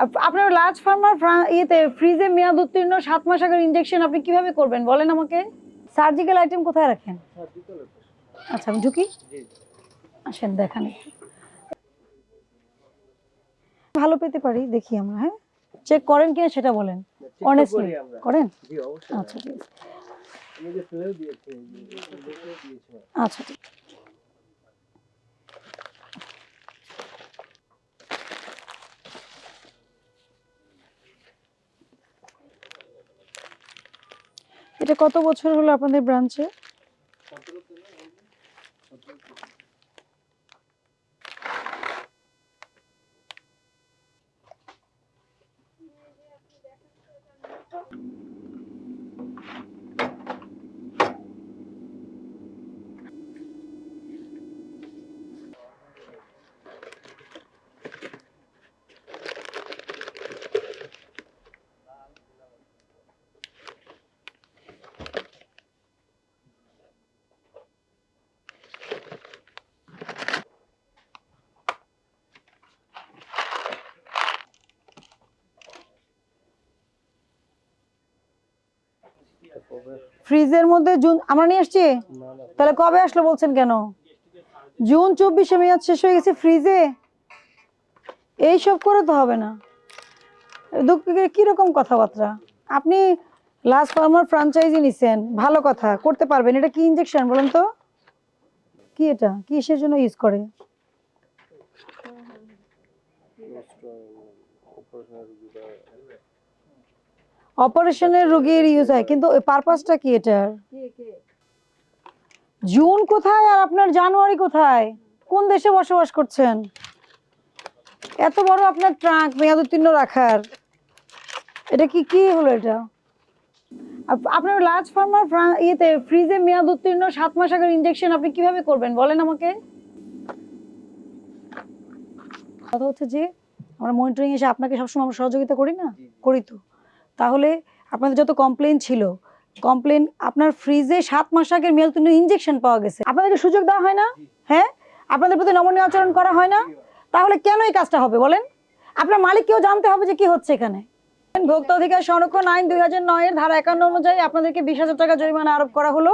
Up- আপনার large farmer ইয়েতে ফ্রিজে মেয়াদ উত্তীর্ণ সাত মাস আগের ইনজেকশন আপনি কীভাবে করবেন? বলেন আমাকে। সার্জিক্যাল আইটেম কোথায় রাখেন? আচ্ছা আমি ঢুকি। আসেন দেখান। ভালো পেতে পারি দেখি আমরা হ্যাঁ? চেক করেন কিনা সেটা বলেন। অনেস্টলি করেন? আচ্ছা ঠিক আছে। আচ্ছা এটা কত বছর হলো আপনাদের ব্রাঞ্চে? ফ্রিজের মধ্যে জুন আমরা নিয়ে আসছি? তাহলে কবে আসলো বলছেন কেন? জুন চব্বিশে মেয়াদ শেষ হয়ে গেছে ফ্রিজে এইসব করে তো হবে না। কীরকম কথাবার্তা? আপনি লাস্ট ফার্মার ফ্রাঞ্চাইজি নিছেন ভালো কথা করতে পারবেন। এটা কি ইনজেকশন বলেন তো? কি এটা? কিসের জন্য ইউজ করে? অপারেশনের রুগীরা ইউজ হয় কিন্তু ওই পারপাসটা কি এটার? জুন কোথায় আর আপনার জানুয়ারি কোথায়? কোন দেশে বসবাস করছেন? এত বড় আপনার ট্রাঙ্ক মেয়াদ উত্তীর্ণ রাখার। এটা কি কি হলো এটা? আপ- আপনার লার্জ ফার্মার ইয়েতে ফ্রিজে মেয়াদ উত্তীর্ণ সাত মাস আগের ইঞ্জেকশন আপনি কীভাবে করবেন? বলেন আমাকে। কথা হচ্ছে যে আমরা মনিটরিং এসে আপনাকে সবসময় আমরা সহযোগিতা করি না? করি তো। তাহলে আপনাদের যত কমপ্লেন ছিল কমপ্লেন আপনার ফ্রিজে সাত মাস আগের মেয়াদ ইঞ্জেকশন পাওয়া গেছে। আপনাদেরকে সুযোগ দেওয়া হয় না? হ্যাঁ? আপনাদের প্রতি নমনীয় আচরণ করা হয় না? তাহলে কেন এই কাজটা হবে বলেন? আপনার মালিককেও জানতে হবে যে কি হচ্ছে এখানে। ভোক্তা অধিকার সংরক্ষণ আইন দুই হাজার নয়ের ধারা একান্ন অনুযায়ী আপনাদেরকে বিশ হাজার টাকা জরিমানা আরোপ করা হলো।